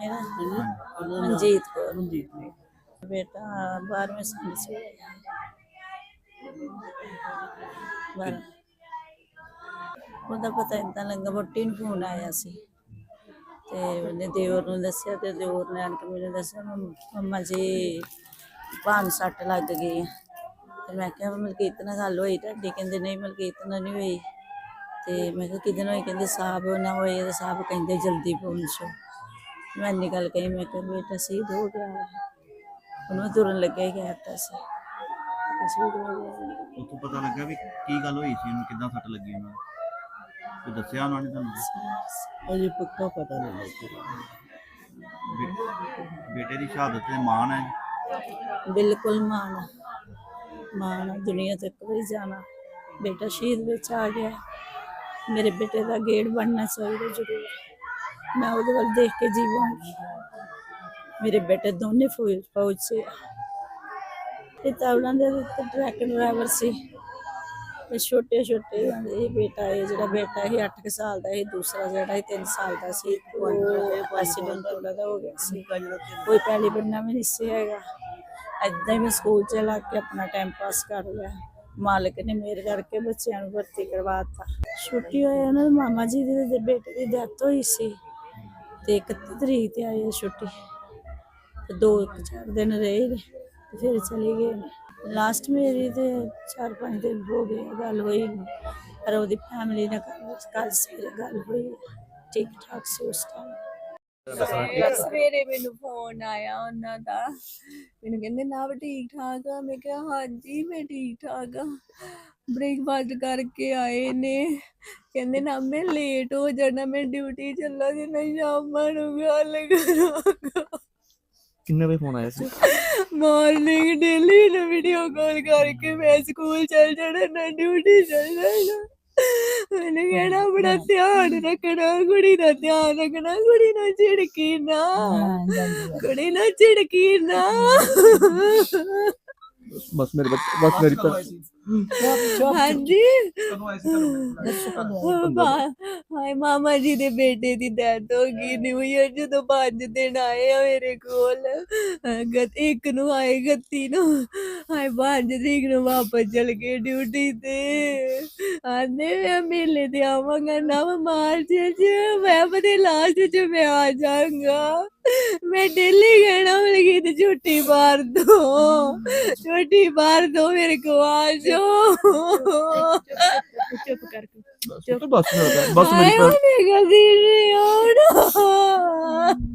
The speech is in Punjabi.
ਮੇਰਾ ਮਨਜੀਤ ਕੌਰ। ਰਣਜੀਤ ਨੇ ਬੇਟਾ 12ਵੇਂ ਸਾਲ ਸੀ। ਬਾਰਾਂ ਉਹਦਾ ਪਤਾ ਇਦਾਂ ਲੱਗਾ ਵੋਟੀ ਨੂੰ ਫੋਨ ਆਇਆ ਸੀ। ਤੇ ਉਹਨੇ ਦਿਓਰ ਨੂੰ ਦੱਸਿਆ ਤੇ ਦਿਓਰ ਨੇ ਆਣ ਕੇ ਮੈਨੂੰ ਦੱਸਿਆ, ਮੰਮ- ਮੰਮਾ ਜੀ, ਭਾਨ ਸੱਟ ਲੱਗ ਗਈ ਤੇ ਮੈਂ ਕਿਹਾ, ਮਲਕੀਤ ਨਾਲ ਗੱਲ ਹੋਈ ਤੁਹਾਡੀ? ਕਹਿੰਦੇ, ਨਹੀਂ ਮਲਕੀਤ ਨਾਲ ਨਹੀਂ ਹੋਈ। ਤੇ ਮੈਂ ਕਿਹਾ, ਕਿਹਦੇ ਨਾਲ ਹੋਈ? ਕਹਿੰਦੇ ਸਾਹਿਬ ਨਾਲ ਹੋਈ ਤੇ ਸਾਹਿਬ ਕਹਿੰਦੇ ਜਲਦੀ ਪਹੁੰਚੋ। ਮੈਂ ਇੰਨੀ ਗੱਲ ਕਹੀ ਮੈਂ ਕਿਹਾ ਬੇਟਾ ਸ਼ਹੀਦ ਹੋ। ਗਿਆ ਉਹਨੂੰ ਤੁਰਨ ਲੱਗਿਆ ਹੀ ਕਹਿਤਾ ਸੀ ਤੇ ਸ਼ਹੀਦ ਹੋ। ਗਿਆ ਉੱਥੋਂ ਪਤਾ ਲੱਗਾ ਵੀ ਕੀ ਗੱਲ ਹੋਈ ਸੀ ਉਹਨੂੰ ਕਿੱਦਾਂ ਸੱਟ ਲੱਗੀ ਉਹਨਾਂ ਨੂੰ? ਤੇ ਦੱਸਿਆ ਉਹਨਾਂ ਨੇ ਤੁਹਾਨੂੰ? ਅਜੇ ਪੱਕਾ ਪਤਾ ਨਹੀਂ ਲੱਗਿਆ। ਬੇ- ਬੇਟੇ ਦੀ ਸ਼ਹਾਦਤ ਤੇ ਮਾਣ ਹੈ ਬਿਲਕੁਲ ਮਾਣ ਮਾਣ ਦੁਨੀਆ ਤੱਕ ਵੀ ਜਾਣਾ। ਬੇਟਾ ਸ਼ਹੀਦ ਵਿੱਚ ਆ ਗਿਆ। ਮੇਰੇ ਬੇਟੇ ਦਾ ਗੇੜ ਬਣਨਾ ਚਾਹੀਦਾ ਜ਼ਰੂਰ। ਮੈਂ ਉਹਦੇ ਵੱਲ ਦੇਖ ਕੇ ਜੀਵਾਂਗੀ। ਮੇਰੇ ਬੇਟੇ ਦੋਨੇ ਫੌਜ ਫੌਜ 'ਚ ਆ। ਇਹ ਦੇ ਉੱਤੇ ਟਰੱਕ ਡਰਾਈਵਰ ਸੀ। ਤੇ ਛੋਟੇ ਛੋਟੇ ਇਹ ਬੇਟਾ, ਇਹ ਜਿਹੜਾ ਬੇਟਾ ਇਹ 8 ਸਾਲ ਦਾ, ਇਹ ਦੂਸਰਾ ਜਿਹੜਾ ਇਹ 3 ਸਾਲ ਦਾ ਸੀ। ਉਹ ਐਕਸੀਡੈਂਟ ਉਹਦਾ ਦਾ ਹੋ ਗਿਆ ਸੀ। ਕੋਈ ਪਹਿਲੀ ਬੰਨਾ ਵੀ ਨਹੀਂ ਸੀ ਹੈਗਾ। ਏਦਾਂ ਹੀ ਮੈਂ ਸਕੂਲ ਚ ਲਾ ਕੇ ਆਪਣਾ ਟਾਈਮ ਪਾਸ ਕਰ ਲਿਆ। ਮਾਲਕ ਨੇ ਮੇਰੇ ਕਰਕੇ ਬੱਚਿਆਂ ਨੂੰ ਭਰਤੀ ਕਰਵਾਤਾ ਛੁੱਟੀ ਹੋਇਆ ਉਹਨਾਂ ਦੇ ਮਾਮਾ ਜੀ ਦੇ ਦੇ ਬੇਟੇ ਦੀ ਡੈਥ ਹੋਈ ਸੀ। ਤੇ 31 ਤਰੀਕ ਤੇ ਆਈ ਆ ਛੁੱਟੀ। ਤੇ ਦੋ ਚਾਰ ਦਿਨ ਰਹੇ ਨੇ ਤੇ ਫਿਰ ਚਲੇ ਗਏ ਨੇ। ਲਾਸਟ ਮੇਰੀ ਤੇ 4-5 ਦਿਨ ਹੋ ਗਏ ਗੱਲ ਹੋਈ ਪਰ ਉਹਦੀ ਫੈਮਿਲੀ ਨਾਲ ਕੱਲ ਸਵੇਰੇ ਗੱਲ ਹੋਈ ਠੀਕ ਠਾਕ ਸੀ ਉਸ ਟਾਈਮ ਸਵੇਰੇ ਮੈਨੂੰ ਫੋਨ ਆਇਆ ਉਹਨਾਂ ਦਾ। ਮੈਨੂੰ ਕਹਿੰਦੇ ਨਾ ਠੀਕ ਠਾਕ ਆ? ਮੈਂ ਕਿਹਾ, ਹਾਂਜੀ, ਮੈਂ ਠੀਕ ਠਾਕ ਆ। ਬ੍ਰੇਕਫਾਸਟ ਕਰਕੇ ਆਏ ਨੇ। ਕਹਿੰਦੇ ਨਾ ਮੈਂ ਲੇਟ ਹੋ ਜਾਣਾ ਮੈਂ ਡਿਊਟੀ ਚੱਲਾਂਗੀ ਨਾ ਸ਼ਾਮਾਂ ਨੂੰ ਗੱਲ ਕਰਾਂਗਾ। ਕਿੰਨੇ ਵਜੇ ਫੋਨ ਆਇਆ ਸੀ? ਮਾਰਨਿੰਗ ਡੇਲੀ ਨਾ ਵੀਡੀਓ ਕਾਲ ਕਰਕੇ ਮੈਂ ਸਕੂਲ ਚੱਲ ਜਾਣਾ ਨਾ ਡਿਊਟੀ ਚੱਲ ਜਾਣਾ। ਮੈंने ਕਹਿਣਾ ਬੜਾ ਧਿਆਨ ਰੱਖਣਾ ਕੁੜੀ ਦਾ ਧਿਆਨ ਰੱਖਣਾ ਕੁੜੀ ਨਾ ਝਿੜਕੀ ਨਾ ਕੁੜੀ ਨਾ ਝਿੜਕੀ ਨਾ ਬਸ ਮੇਰੇ ਬਸ ਮੇਰੀ ਹਾਏ ਮਾਮਾ ਜੀ ਦੇ ਬੇਟੇ ਦੀ ਡੈਥ ਹੋ ਗਈ। ਨਿਊ ਇਅਰ ਜਦੋਂ ਪੰਜ ਦਿਨ ਆਏ ਆ ਮੇਰੇ ਕੋਲ ਅਹ ਗਤ ਇੱਕ ਨੂੰ ਆਏ ਗੱਤੀ ਨੂੰ। ਹਾਏ ਪੰਜ ਤਰੀਕ ਨੂੰ ਵਾਪਸ ਚਲ ਗਏ ਡਿਊਟੀ ਤੇ। ਆਂਦੇ ਮੈਂ ਮੇਲੇ ਤੇ ਆਵਾਂਗਾ ਨਵ ਮਾਰਚ ਚ। ਵੈਬ ਦੇ ਲਾਸਟ ਚ ਮੈਂ ਆ ਜਾਵਾਂਗਾ। ਮੈਂ ਦਿੱਲੀ ਕਹਿਣਾ ਮਿਲਗੀ ਤੇ ਛੁੱਟੀ ਮਾਰ ਦੋ। ਛੁੱਟੀ ਮਾਰ ਦੋ ਮੇਰੇ ਕੋ ਆ ਜਾਓ। ਚੁੱਪ ਕਰ ਬਸ ਮੇਰਾ ਭੈਣ- ਬਸ ਮੇਰੀ ਕਦੀ ਨਹੀਂ ਆਉਣਾ